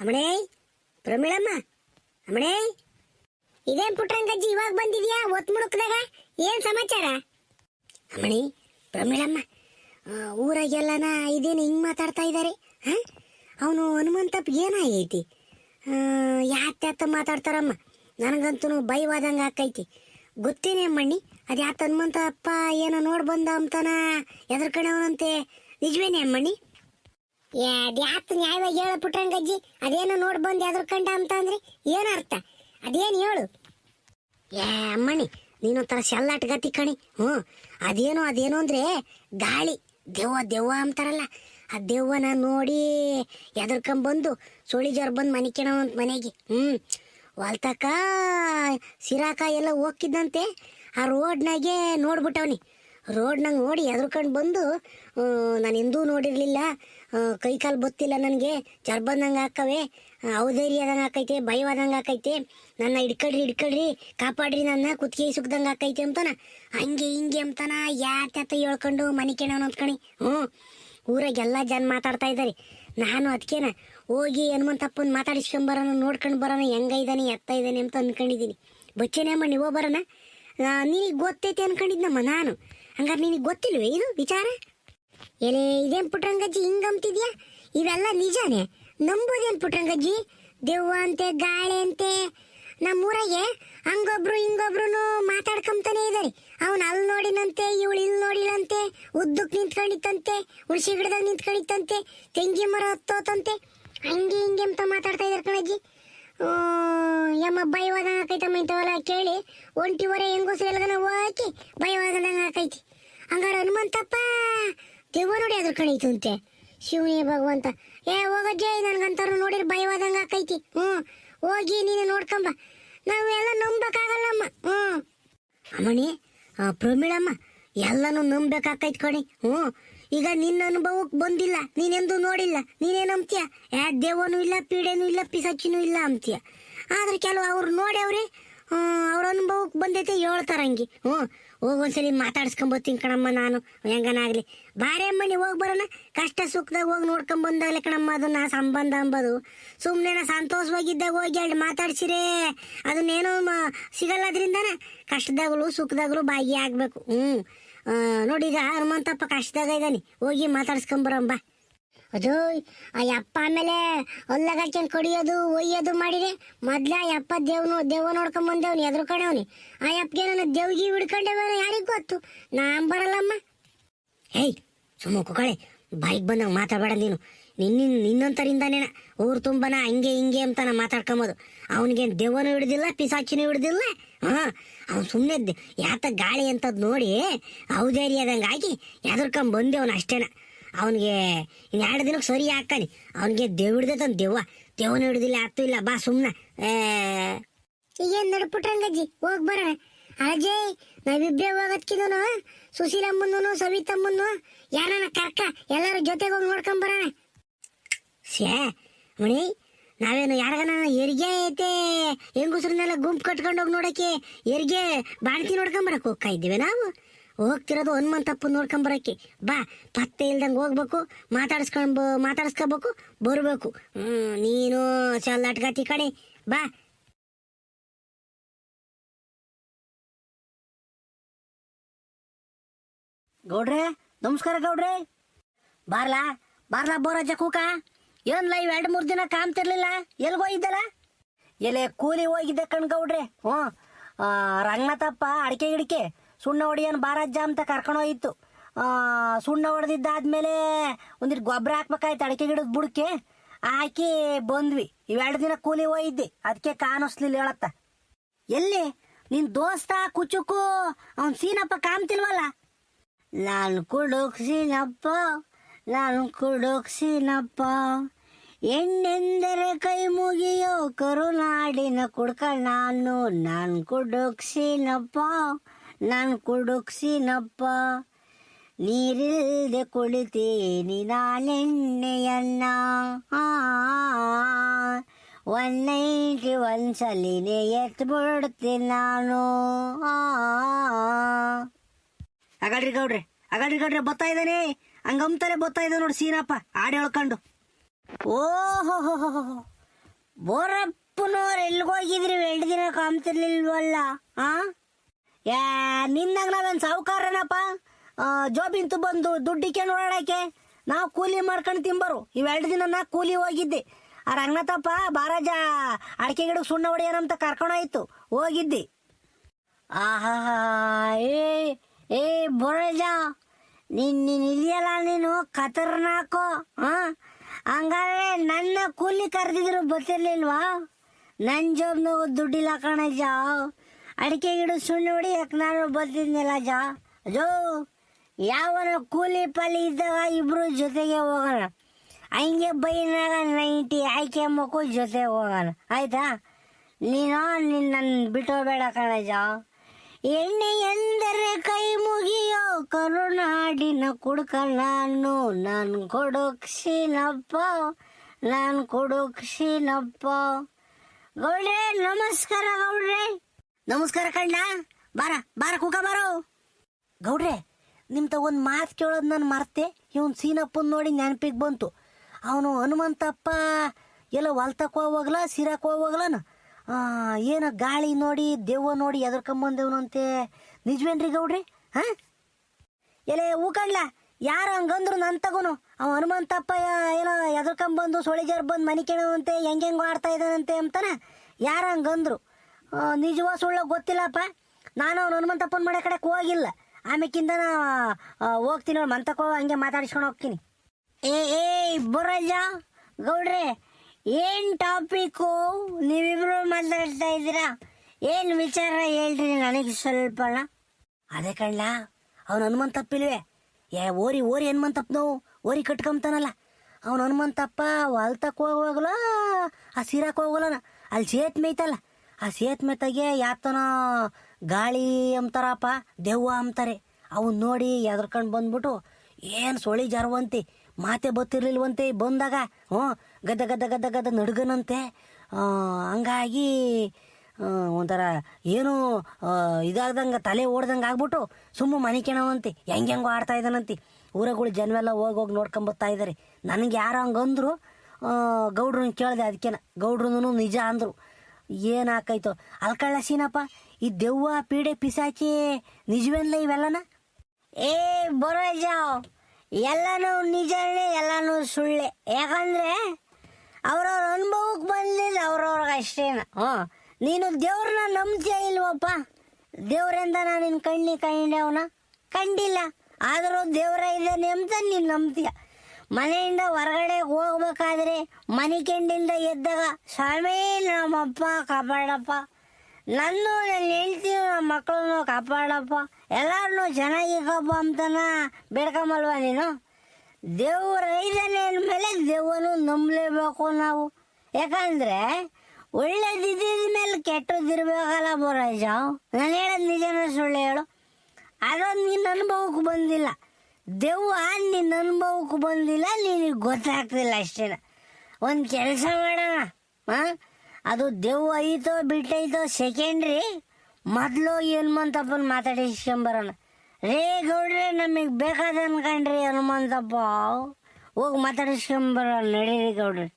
ಅಮ್ಮಣೇ ಪ್ರಮೀಳಮ್ಮ ಅಮ್ಮಣೇ ಇದೇನ್ ಪುಟ್ರಂಗಜ್ಜಿ ಇವಾಗ ಬಂದಿದ್ಯಾ ಒತ್ ಮುಡುಕ್ದಾಗ ಏನ್ ಸಮಾಚಾರ? ಅಮ್ಮಣಿ ಪ್ರಮೀಳಮ್ಮ ಊರಾಗೆಲ್ಲನ ಇದೇನು ಹಿಂಗ್ ಮಾತಾಡ್ತಾ ಇದ್ದಾರೆ ಅವನು ಹನುಮಂತಪ್ಪ ಏನಾಗೈತಿ ಯಾತ್ಯಾತ ಮಾತಾಡ್ತಾರಮ್ಮ? ನನಗಂತೂ ಭಯವಾದಂಗೆ ಆಕೈತಿ. ಗೊತ್ತೇನೆ ಅಮ್ಮಣ್ಣಿ ಅದು ಯಾತ ಹನುಮಂತಪ್ಪ ಏನೋ ನೋಡ್ ಬಂದ ಅಂತಾನ ಎದ್ರಕಣವನಂತೆ ನಿಜವೇನೆ ಅಮ್ಮಣ್ಣಿ? ಯಾತ್ ನ್ಯಾಯವಾಗಿ ಹೇಳ ಪುಟ್ರಂಗಜ್ಜಿ ಅದೇನೋ ನೋಡ್ ಬಂದ್ ಯಾವ್ದ್ರ ಕಂಡ ಅಂತ ಅಂದ್ರೆ? ಏನು ಅರ್ಥ? ಅದೇನ್ ಹೇಳು? ಏ ಅಮ್ಮಣಿ ನೀನೊಂಥರ ಶೆಲ್ಲಾಟಗತಿ ಕಣಿ. ಹ್ಞೂ, ಅದೇನೋ ಅದೇನೋ ಅಂದ್ರೆ ಗಾಳಿ. ದೆವ್ವ ದೆವ್ವ ಅಂತಾರಲ್ಲ. ಆ ದೆವ್ವನ ನೋಡಿ ಎದರ್ಕೊಂಬಂದು ಸುಳಿ ಜ್ವರ ಬಂದು ಮನೆ ಕೆಣವಂತ ಮನೆಗೆ. ಹ್ಞೂ, ಹೊಲ್ತಕ್ಕ ಸಿರಾಕ ಎಲ್ಲ ಹೋಗ್ತಿದ್ದಂತೆ. ಆ ರೋಡ್ನಾಗೆ ನೋಡ್ಬಿಟ್ಟವನಿ. ರೋಡ್ನಾಗ ನೋಡಿ ಎದ್ರುಕೊಂಡು ಬಂದು ನಾನು ಎಂದೂ ನೋಡಿರಲಿಲ್ಲ. ಕೈ ಕಾಲು ಬತ್ತಿಲ್ಲ ನನಗೆ. ಚರ್ಬಂದಂಗೆ ಹಾಕವೆ. ಔಧೈರ್ಯ ಆದಂಗೆ ಆಕೈತೆ ಭಯವಾದಂಗೆ ಹಾಕೈತೆ. ನನ್ನ ಹಿಡ್ಕಡ್ರಿ ಹಿಡ್ಕಡ್ರಿ, ಕಾಪಾಡ್ರಿ ನನ್ನ. ಕುತ್ತಿಗೆ ಸುಖದಂಗೆ ಹಾಕೈತೆ ಅಂತಾನ. ಹಂಗೆ ಹಿಂಗೆ ಅಂತಾನ. ಯಾತ ಹೇಳ್ಕೊಂಡು ಮನೆ ಕೇಳೋಣ ಅಂದ್ಕಣಿ ಹ್ಞೂ, ಊರಾಗ ಎಲ್ಲ ಜನ ಮಾತಾಡ್ತಾ ಇದ್ದಾರೆ ನಾನು ಅದಕ್ಕೇನ ಹೋಗಿ ಹನುಮಂತಪ್ಪನ ಮಾತಾಡಿಸ್ಕೊಂಬರೋಣ ನೋಡ್ಕೊಂಡು ಬರೋಣ ಹೆಂಗೈದಾನೆ ಎತ್ತ ಇದ್ದಾನೆ ಅಂತ ಅಂದ್ಕೊಂಡಿದ್ದೀನಿ ಬಚ್ಚನೇ ಅಮ್ಮ, ನೀವು ಬರೋಣ. ನೀ ಗೊತ್ತೈತೆ ಅನ್ಕೊಂಡಿದ್ನಮ್ಮ ನಾನು. ಹಂಗಾರೆ ನಿನಗೆ ಗೊತ್ತಿಲ್ವೇ ಇದು ವಿಚಾರ? ಎಲೆ, ಇದೇನ್ ಪುಟ್ರಂಗಜ್ಜಿ ಹಿಂಗಂತಿದ್ಯಾ ಇವೆಲ್ಲ ನಿಜಾನೇ. ನಂಬೋದೇನ್ ಪುಟ್ರಂಗಜ್ಜಿ? ದೆವ್ವ ಅಂತೆ ಗಾಳಿ ಅಂತೆ ನಮ್ಮೂರಾಗೆ ಹಂಗೊಬ್ರು ಹಿಂಗೊಬ್ರು ಮಾತಾಡ್ಕೊಂತಾನೆ ಇದಾರೆ. ಅವನ್ ಅಲ್ಲಿ ನೋಡಿನಂತೆ, ಇವಳು ಇಲ್ಲಿ ನೋಡಿಲ್ಲಂತೆ ಉದ್ದಕ್ ನಿಂತ್ಕೊಂಡಿತ್ತಂತೆ ಉಳ್ಸಿ ಗಿಡದಾಗ ನಿಂತ್ಕೊಂಡಿತ್ತಂತೆ, ತೆಂಗಿ ಮರ ಹತ್ತೋತಂತೆ. ಹಂಗೆ ಹಿಂಗೆ ಅಂತ ಮಾತಾಡ್ತಾ ಇದಾರೆ ಕಣಜ್ಜಿ. ಯಮ್ಮ ಭಯವಾದ ಹಾಕೈತಮ್ಮ ಇಂಥವಲ್ಲ ಕೇಳಿ ಒಂಟಿವರೆ ಹೆಂಗಸರೆಲ್ಲಗನ ಹಾಕಿ ಭಯವಾಗದಂಗ ಆಕೈತಿ. ಹಂಗಾರ ಹನುಮಂತಪ್ಪ, ದೆವ್ವ ನೋಡಿ ಅದ್ರ ಕಣೀತು ಅಂತೆ. ಶಿವನೇ ಭಗವಂತ. ಏ ಹೋಗಜ್ಜೆ ನನ್ಗಂತಾರು ನೋಡಿರ್ ಭಯವಾದಂಗ ಆಕೈತಿ. ಹ್ಞೂ, ಹೋಗಿ ನೀನು ನೋಡ್ಕೊಂಬ. ನಾವೆಲ್ಲ ನಂಬಕ್ಕಾಗಲ್ಲಮ್ಮ. ಹ್ಞೂ. ಅಮ್ಮಣಿ ಪ್ರಮೀಳಮ್ಮ, ಎಲ್ಲನೂ ನಂಬೇಕಾಕೈತ್ ಕಣಿ. ಹ್ಞೂ. ಈಗ ನಿನ್ನ ಅನುಭವಕ್ಕೆ ಬಂದಿಲ್ಲ, ನೀನೆಂದು ನೋಡಿಲ್ಲ ನೀನೇನು ಅಂತೀಯ ಯಾ ದೇವನೂ ಇಲ್ಲ, ಪೀಡೆನೂ ಇಲ್ಲ ಪಿಸಚ್ಚಿನೂ ಇಲ್ಲ ಅಂತೀಯ ಆದ್ರೆ ಕೆಲವು ಅವ್ರು ಹ್ಞೂ ಅವ್ರ ಅನುಭವಕ್ಕೆ ಬಂದೈತೆ ಹೇಳ್ತಾರಂಗಿ. ಹ್ಞೂ. ಹೋಗಿ ಒಂದ್ಸಲಿ ಮಾತಾಡ್ಸ್ಕೊಂಬತ್ತೀನಿ ಕಣಮ್ಮ ನಾನು. ಹೆಂಗನಾಗ್ಲಿ. ಬಾರೆ ಅಮ್ಮನಿ ಹೋಗಿ ಬರೋಣ. ಕಷ್ಟ ಸುಖದಾಗ ಹೋಗಿ ನೋಡ್ಕೊಂಬಂದಾಗ್ಲಿ ಬಂದಾಗಲೇ ಕಣಮ್ಮ ಅದನ್ನ ಸಂಬಂಧ ಅಂಬೋದು. ಸುಮ್ಮನೆ ಸಂತೋಷವಾಗಿದ್ದಾಗ ಹೋಗಿ ಹೇಳಿ ಮಾತಾಡ್ಸಿರೇ. ಅದನ್ನೇನೋ ಮ- ಸಿಗಲ್ಲ ಅದರಿಂದನೇ ಕಷ್ಟದಾಗಲು ಸುಖದಾಗಲು ಭಾಗಿಯಾಗಬೇಕು ಹ್ಞೂ ಈಗ ಹನುಮಂತಪ್ಪ ಕಷ್ಟದಾಗ ಇದ್ದಾನೆ ಹೋಗಿ ಮಾತಾಡ್ಸ್ಕೊಂಬರಮ್ಮ ಅದು, ಆ ಯಪ್ಪ ಆಮೇಲೆ ಹೊಲ್ದಾಗ ಹಾಕ್ಯಂಡ್ ಕಡಿಯೋದು, ಒಯ್ಯೋದು ಮಾಡಿದೆ. ಮೊದ್ಲ ಯಪ್ಪ ದೇವ್ನು ದೇವ ನೋಡ್ಕೊಂಡ್ ಬಂದೇವ್ನಿ, ಎದ್ರು ಕಣವ್ನಿ. ಆ ಯಪ್ಪಗೆ ನನ್ನ ದೇವ್ಗಿ ಹಿಡ್ಕೊಂಡೇವ ಯಾರಿಗೂ ಗೊತ್ತು? ನಾನ್ ಬರಲ್ಲಮ್ಮ. ಹೇಯ್, ಸುಮ್ಮ ಕುಕಳೆ ಬೈಕ್ ಬಂದಾಗ ಮಾತಾಡಬೇಡ ನೀನು. ನಿನ್ನ, ನಿನ್ನಂತರಿಂದನೇನ ಊರು ತುಂಬನ ಹಂಗೆ ಹಿಂಗೆ ಅಂತ ನಾ ಮಾತಾಡ್ಕೊಂಬೋದು. ಅವನಿಗೆ ದೆವ್ವನೂ ಹಿಡ್ದಿಲ್ಲ, ಪಿಸಾಚಿನೂ ಹಿಡ್ದಿಲ್ಲ? ಹಾ, ಅವ್ನು ಸುಮ್ಮನೆ ಯಾತ ಗಾಳಿ ಅಂತದ್ ನೋಡಿ, ಔದೇರಿಯಾದಂಗೆ ಆಗಿ ಎದರ್ಕೊಂಡ್ ಅವನು ಅಷ್ಟೇನ. ಅವನಿಗೆ ಇನ್ನು ಎರಡು ದಿನಕ್ಕೆ ಸರಿ ಹಾಕಲಿ. ಅವನಿಗೆ ದೇವ್ ಹಿಡ್ದೈತನ್ ದೆವ್ವ. ದೆವ್ವನ ಹಿಡ್ದಿಲ್ಲ ಆತು ಇಲ್ಲ. ಬಾ ಸುಮ್ಮನೆ ಈಗೇನು ನಡ್ಪುಟ್ರಂಗಜ್ಜಿ ಹೋಗಿ ಬರೋಣ ಅಜಯ್ ನಾವಿಬ್ಬರೇ ಹೋಗೋದ್ಕಿದನು, ಸುಶೀಲಮ್ಮನ್ನು ಸವಿತಮ್ಮನ್ನು ಯಾರನ್ನ ಕರ್ಕ, ಎಲ್ಲರ ಜೊತೆಗೆ ಹೋಗಿ ನೋಡ್ಕೊಂಡ್ ಸೇ ಮಣಿ, ನಾವೇನು ಯಾರಿಗನ ಹೆರಿಗೆ ಐತೆ? ಹೆಂಗಸ್ರನ್ನೆಲ್ಲ ಗುಂಪು ಕಟ್ಕೊಂಡು ಹೋಗಿ ನೋಡೋಕೆ ಹೆರಿಗೆ ಬಾಣ್ತಿ ನೋಡ್ಕೊಂಬರಕ್ಕೆ ಹೋಗ್ತಾ ಇದ್ದೀವಿ ನಾವು? ಹೋಗ್ತಿರೋದು ಹನುಮಂತಪ್ಪ ನೋಡ್ಕೊಂಬರಕ್ಕೆ. ಬಾ, ಪತ್ತೆ ಇಲ್ದಂಗೆ ಹೋಗ್ಬೇಕು, ಮಾತಾಡ್ಸ್ಕೊಂಡ್ ಮಾತಾಡ್ಸ್ಕೋಬೇಕು, ಬರ್ಬೇಕು. ಹ್ಮ್, ನೀನು ಚಲ್ಲಾಟ್ಗತಿ ಕಡೆ ಬಾ. ಗೌಡ್ರೆ, ನಮಸ್ಕಾರ ಗೌಡ್ರೆ. ಬಾರ್ಲಾ ಬಾರ್ಲಾ ಬೋರಜ್ಜ ಕೂಕ. ಏನ್ ಲೈವ್ ಎರಡು ಮೂರು ದಿನ ಕಾಮ್ತಿರ್ಲಿಲ್ಲ ಎಲ್ಗ್ ಹೋಗಿದ್ದಲ್ಲ? ಎಲೆ ಕೂಲಿ ಹೋಗಿದ್ದೆ ಕಣ್ ಗೌಡ್ರೆ. ಹ್ಞೂ ರಂಗನಾಥಪ್ಪ ಅಡಿಕೆ ಗಿಡಿಕೆ ಸುಣ್ಣ ಹೊಡಿಯನ್ ಬಾರಜ್ಜ ಅಂತ ಕರ್ಕೊಂಡು ಹೋಗಿತ್ತು ಆ, ಸುಣ್ಣ ಹೊಡೆದಿದ್ದಾದ್ಮೇಲೆ ಒಂದಿಟ್ಟು ಗೊಬ್ಬರ ಹಾಕ್ಬೇಕಾಯ್ತು ಅಡಿಕೆ ಗಿಡದ ಬುಡಕ್ಕೆ. ಹಾಕಿ ಬಂದ್ವಿ. ಇವೆರಡು ದಿನ ಕೂಲಿ ಹೋಗಿದ್ದೆ ಅದಕ್ಕೆ ಕಾಣಿಸ್ಲಿಲ್ಲ ಹೇಳತ್ತ. ಎಲ್ಲಿ? ನಿನ್ ದೋಸ್ತ ಕುಚುಕು ಅವ್ನ್ ಸೀನಪ್ಪ ಕಾಮ್ತಿಲ್ವಲ್ಲ ನಾನು ಕುಡುಕ್ಸಿನಪ್ಪ ನಾನು ಕುಡುಕ್ಸಿನಪ್ಪ ಹೆಣ್ಣೆಂದರೆ ಕೈ ಮುಗಿಯೋ ಕರುನಾಡಿನ ಕುಡ್ಕ ನಾನು ನಾನು ಕುಡುಕ್ಸಿನಪ್ಪ ನಾನು ಕುಡುಕ್ಸಿನಪ್ಪ, ನೀರಿಲ್ದೆ ಕುಳಿತೀನಿ ನಾನೆಣ್ಣೆಯನ್ನ. ಒನ್ ನೈಂಟಿ ಒಂದ್ಸಲಿನೇ ಎತ್ ಬಿಡ್ತೀನಿ ನಾನು. ಅಗಡ್ರಿ ಗೌಡ್ರಿ ಅಗಡ್ರಿ ಗೌಡ್ರಿ, ಬತ್ತಾ ಇದ್ದಾನೆ. ಹಂಗಂತಾರೆ ಬತ್ತಾ ಇದ್ದಾನೆ ನೋಡಿ ಸೀನಪ್ಪ, ಆಡಿ ಹೇಳ್ಕೊಂಡು. ಓಹೋ ಹೋ ಹೋ ಹೋ ಬೋರಪ್ಪನವ್ರು ಹೋಗಿದ್ರಿ ಎರಡು ದಿನ ಕಾಮ್ತಿರ್ಲಿಲ್ವಲ್ಲ ಆ? ಯಾ, ನಿನ್ನಾಗ ನಾವೇನು ಸಾವುಕಾರನಪ್ಪ? ಜೋಬಿಂತು ಬಂದು ದುಡ್ಡಿಕೆ ಓಡಾಡಕ್ಕೆ ನಾವು ಕೂಲಿ ಮಾಡ್ಕೊಂಡು ತಿಂಬರು. ಇವೆರಡು ದಿನ ನಾ ಕೂಲಿ ಹೋಗಿದ್ದೆ. ಆ ರಂಗನಾಥಪ್ಪ ಬಾರಾಜ ಅಡಿಕೆ ಗಿಡ ಸುಣ್ಣ ಹೊಡೆಯೋಣಂತ ಕರ್ಕೊಂಡೋಯ್ತು ಹೋಗಿದ್ದೆ. ಆಹಾ, ಏ ಏ, ಬೊರಜ ನಿನ್ನ ನೀನ್ ಇದೆಯಲ್ಲ ನೀನು ಹಾ ಹಂಗಾದ್ರೆ ನನ್ನ ಕೂಲಿ ಕರೆದಿದ್ರು ಬರ್ತಿರ್ಲಿಲ್ವಾ ನನ್ನ ಜೋಬ್ನಾಗ ದುಡ್ಡಿಲ್ಲ ಕಣಜ್ಜ ಅಡಿಕೆ ಗಿಡ ಸುಣ್ಣ ಹೊಡಿ ಯಾಕೆ ನಾನು ಬರ್ತಿದ್ನಿಲ್ಲ ಜಾ ಜೋ ಯಾವನ ಕೂಲಿ ಪಾಲಿ ಇದ್ದಾಗ ಇಬ್ರು ಜೊತೆಗೆ ಹೋಗೋಣ. ಹಂಗೆ ಬೈನಾಗ ನೈಂಟಿ ಆಯ್ಕೆ ಮಕ್ಕಳು ಜೊತೆ ಹೋಗೋಣ. ಆಯಿತಾ? ನೀನು ನಿನ್ನ ಬಿಟ್ಟೋಬೇಡ ಕಣಜ ಎಣ್ಣೆ ಎಂದರೆ ಕೈ ಮುಗಿಯೋ ಕರುನಾಡಿನ ಕುಡ್ಕ ನಾನು ನಾನು ಕೊಡುಕ್ಷಿನಪ್ಪ ನಾನು ಕೊಡುಕ್ಷಿನಪ್ಪ ಗೌಡ್ರೆ, ನಮಸ್ಕಾರ ಗೌಡ್ರೆ. ನಮಸ್ಕಾರ ಕಣ್ಣ. ಬಾರ ಬಾರ, ಕೂಕ ಬಾರೋ. ಗೌಡ್ರೆ ನಿಮ್ತ ಒಂದು ಮಾತು ಕೇಳೋದು ನಾನು ಮರ್ತೆ. ಇವನ್ ಸೀನಪ್ಪನ್ ನೋಡಿ ನೆನಪಿಗೆ ಬಂತು. ಅವನು ಹನುಮಂತಪ್ಪ, ಎಲ್ಲ ಹೊಲ್ತಕ್ ಹೋಗ್ಲ ಸಿರಕ್ ಹೋಗ್ಲನ ಏನ ಗಾಳಿ ನೋಡಿ, ದೇವ್ವ ನೋಡಿ ಎದರ್ಕೊಂಬಂದೇವನಂತೆ ನಿಜವೇನ್ರಿ ಗೌಡ್ರಿ? ಹಾ? ಎಲೆ ಹೂಕಂಡ್ಲ ಯಾರು ಹಂಗಂದ್ರು ನನ್ ತಗೋನು. ಅವ ಹನುಮಂತಪ್ಪ ಏನ ಎದರ್ಕೊಂಬಂದು ಸೊಳಿಜರ್ ಬಂದು ಮನೆ ಕೇಳವಂತೆ ಹೆಂಗೆಂಗೋ ಆಡ್ತಾ ಇದ್ದಾನಂತೆ ಅಂತಾನ? ಯಾರು ಹಂಗಂದ್ರು? ನಿಜವಾ ಸುಳ್ಳ ಗೊತ್ತಿಲ್ಲಪ್ಪ. ನಾನು ಅವ್ನು ಹನುಮಂತಪ್ಪನ ಮನೆ ಕಡೆ ಹೋಗಿಲ್ಲ. ಆಮೇಕಿಂದ ಹೋಗ್ತೀನಿ ಅವ್ರು ಮಂತಕೋ ಹಂಗೆ ಮಾತಾಡಿಸ್ಕೊಂಡು ಹೋಗ್ತೀನಿ. ಏ ಏ ಬೊರಜ ಗೌಡ್ರೆ, ಏನ್ ಟಾಪಿಕ್ಕು ನೀವಿಬ್ರು ಮಾತಾಡ್ತಾ ಇದ್ದೀರಾ? ಏನು ವಿಚಾರ ಹೇಳ್ರಿ ನನಗೆ ಸ್ವಲ್ಪ ಅದೇ ಕಣ್ಣ ಅವನು ಹನುಮಂತಪ್ಪಿಲ್ವೇ ಏ, ಓರಿ ಓರಿ ಹನುಮಂತಪ್ಪನವು, ಓರಿ ಕಟ್ಕೊಂತಾನಲ್ಲ. ಅವ್ನು ಹನುಮಂತಪ್ಪ ಹೊಲ್ತಕ್ಕೆ ಹೋಗುವಾಗಲ ಆ ಸೀರಕ್ಕೆ ಹೋಗಲ್ಲ ಅಲ್ಲಿ ಸೇತ್ ಮೇಯ್ತಲ್ಲ. ಆ ಸೇತ್ ಮೇತಾಗೆ ಯಾತನ ಗಾಳಿ ಅಂತಾರಪ್ಪ, ದೆವ್ವ ಅಂತಾರೆ. ಅವನ್ ನೋಡಿ ಎದ್ರಕಂಡು ಬಂದ್ಬಿಟ್ಟು, ಏನು ಸೊಳಿ ಜಾರುವಂತೆ, ಮಾತೆ ಬತ್ತಿರ್ಲಿಲ್ವಂತೆ ಬಂದಾಗ, ಹ್ಞೂ, ಗದ್ದ ಗದ್ದ ಗದ್ದ ಗದ್ದ ನಡುಗನಂತೆ ಹಂಗಾಗಿ ಒಂಥರ ಏನು ಇದಾಗ್ದಂಗೆ ತಲೆ ಓಡ್ದಂಗೆ ಆಗ್ಬಿಟ್ಟು ಸುಮ್ಮ ಮನೆ ಕೆಣವಂತೆ, ಹೆಂಗೆಂಗೋ ಆಡ್ತಾ ಇದ್ದಾನಂತೆ. ಊರಗಳು ಜನವೆಲ್ಲ ಹೋಗಿ ಹೋಗಿ ನೋಡ್ಕೊಂಬತ್ತಾ ಇದ್ದಾರೆ ನನಗೆ ಯಾರು ಹಂಗಂದ್ರು ಗೌಡ್ರನ್ನ ಕೇಳಿದೆ ಅದಕ್ಕೇನ. ಗೌಡ್ರನು ನಿಜ ಅಂದರು. ಏನಾಕೈತೋ? ಅಲ್ಕಳ್ಳ ಸೀನಪ್ಪ, ಈ ದೆವ್ವ ಪೀಡೆ ಪಿಸಾಚಿ ನಿಜವೇನ್ಲ ಇವೆಲ್ಲನ? ಏ ಬರೋಜ ಎಲ್ಲನೂ ನಿಜನೇ, ಎಲ್ಲನೂ ಸುಳ್ಳೆ. ಯಾಕಂದ್ರೆ ಅವ್ರವ್ರ ಅನುಭವಕ್ಕೆ ಬಂದಿಲ್ಲ, ಅವ್ರವ್ರಿಗೆ ಅಷ್ಟೇನ. ಹ್ಞೂ. ನೀನು ದೇವ್ರನ್ನ ನಂಬ್ತೀಯ ಇಲ್ವಪ್ಪ? ದೇವ್ರಿಂದ ನಾನು ನಿನ್ನ ಕಣ್ಣಿ ಅವನ? ಕಂಡಿಲ್ಲ. ಆದರೂ ದೇವ್ರ ಇದೆ ಅಂತ ನೀನು ನಂಬ್ತೀಯ. ಮನೆಯಿಂದ ಹೊರಗಡೆ ಹೋಗ್ಬೇಕಾದ್ರೆ ಮನೆ ಕೆಂಡಿಂದ ಎದ್ದಾಗ ಸ್ವಾಮಿ, ನಮ್ಮಪ್ಪ ಕಾಪಾಡಪ್ಪ. ನನ್ನ ನನ್ನ ಹೆಂಡ್ತಿ ನಮ್ಮ ಮಕ್ಕಳನ್ನು ಕಾಪಾಡಪ್ಪ. ಎಲ್ಲಾರನ್ನೂ ಚೆನ್ನಾಗಿಕಪ್ಪ ಅಂತನ ಬೇಡ್ಕೊಂಬಲ್ವ ನೀನು? ದೇವ್ರ ಐದನೇ ಮೇಲೆ ದೇವನು ನಂಬಲೇಬೇಕು ನಾವು. ಯಾಕಂದರೆ ಒಳ್ಳೇದಿದ್ದ ಮೇಲೆ ಕೆಟ್ಟದಿರ್ಬೇಕಲ್ಲ ಬೊರಾಜ ನಾನು ಹೇಳೋದು ನಿಜನ ಸುಳ್ಳು ಹೇಳು. ಅದೊಂದು ನಿನ್ನ ಅನುಭವಕ್ಕೆ ಬಂದಿಲ್ಲ. ದೆವ್ವ ನಿನ್ನ ಅನುಭವಕ್ಕೆ ಬಂದಿಲ್ಲ, ನಿನಗೆ ಗೊತ್ತಾಗ್ತಿಲ್ಲ ಅಷ್ಟೇನ. ಒಂದು ಕೆಲಸ ಮಾಡೋಣ ಹಾಂ ಅದು ದೆವ್ವ ಐತೋ ಬಿಟ್ಟೈತೋ ಸೆಕೆಂಡ್ರಿ ಮೊದಲು ಹನುಮಂತಪ್ಪನ ಮಾತಾಡಿಸ್ಕೊಂಬರೋಣ. ರೇ ಗೌಡ್ರೆ, ನಮಗೆ ಬೇಕಾದ ಅನ್ಕಂಡ್ರಿ ಹನುಮಂತಪ್ಪ. ಹೋಗಿ ಮಾತಾಡಿಸ್ಕೊಂಬರೋಣ, ನಡೀರಿ ಗೌಡ್ರಿ.